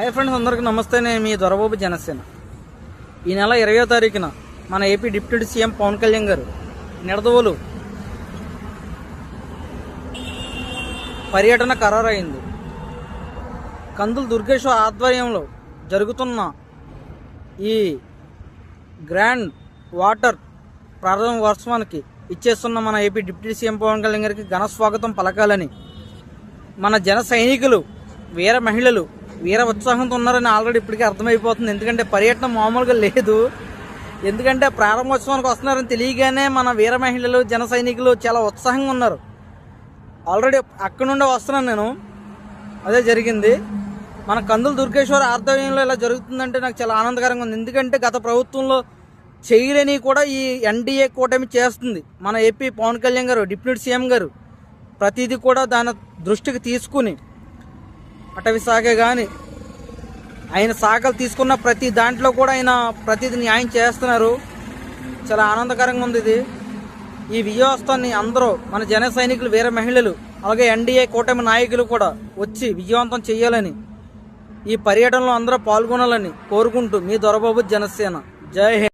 Hi friends అందరికీ నమస్తే. నేను మీ దొరబాబు జనసేన. ఈ నెల ఇరవయో తారీఖున మన AP deputy CM Pawan Kalyan గారు నిడదవోలు పర్యటన ఖరారైంది. కందులు దుర్గేశ్వర ఆధ్వర్యంలో జరుగుతున్న ఈ గ్రాండ్ వాటర్ ప్రారంభ వర్షానికి ఇచ్చేస్తున్న మన AP deputy CM Pawan Kalyan గారికి ఘన స్వాగతం పలకాలని మన జన సైనికులు వీర మహిళలు వీర ఉత్సాహంతో ఉన్నారని ఆల్రెడీ ఇప్పటికే అర్థమైపోతుంది. ఎందుకంటే పర్యటన మామూలుగా లేదు. ఎందుకంటే ప్రారంభోత్సవానికి వస్తున్నారని తెలియగానే మన వీర మహిళలు జన సైనికులు చాలా ఉత్సాహంగా ఉన్నారు. ఆల్రెడీ అక్కడ నుండే వస్తున్నాను నేను. అదే జరిగింది. మన కందులు దుర్గేశ్వర ఆధ్వర్యంలో ఇలా జరుగుతుందంటే నాకు చాలా ఆనందకరంగా ఉంది. ఎందుకంటే గత ప్రభుత్వంలో చేయలేని కూడా ఈ ఎన్డీఏ కూటమి చేస్తుంది. మన ఏపీ పవన్ కళ్యాణ్ గారు డిప్యూటీ సీఎం గారు ప్రతిదీ కూడా దాని దృష్టికి తీసుకుని అటవీ శాఖ కానీ ఆయన శాఖలు తీసుకున్న ప్రతి దాంట్లో కూడా ఆయన ప్రతిదీ న్యాయం చేస్తున్నారు. చాలా ఆనందకరంగా ఉంది ఇది. ఈ విజయోత్సవాన్ని అందరూ మన జన సైనికులు వీర మహిళలు అలాగే ఎన్డీఏ కూటమి నాయకులు కూడా వచ్చి విజయవంతం చేయాలని ఈ పర్యటనలో అందరూ పాల్గొనాలని కోరుకుంటూ మీ దొరబాబు జనసేన. జై హింద్.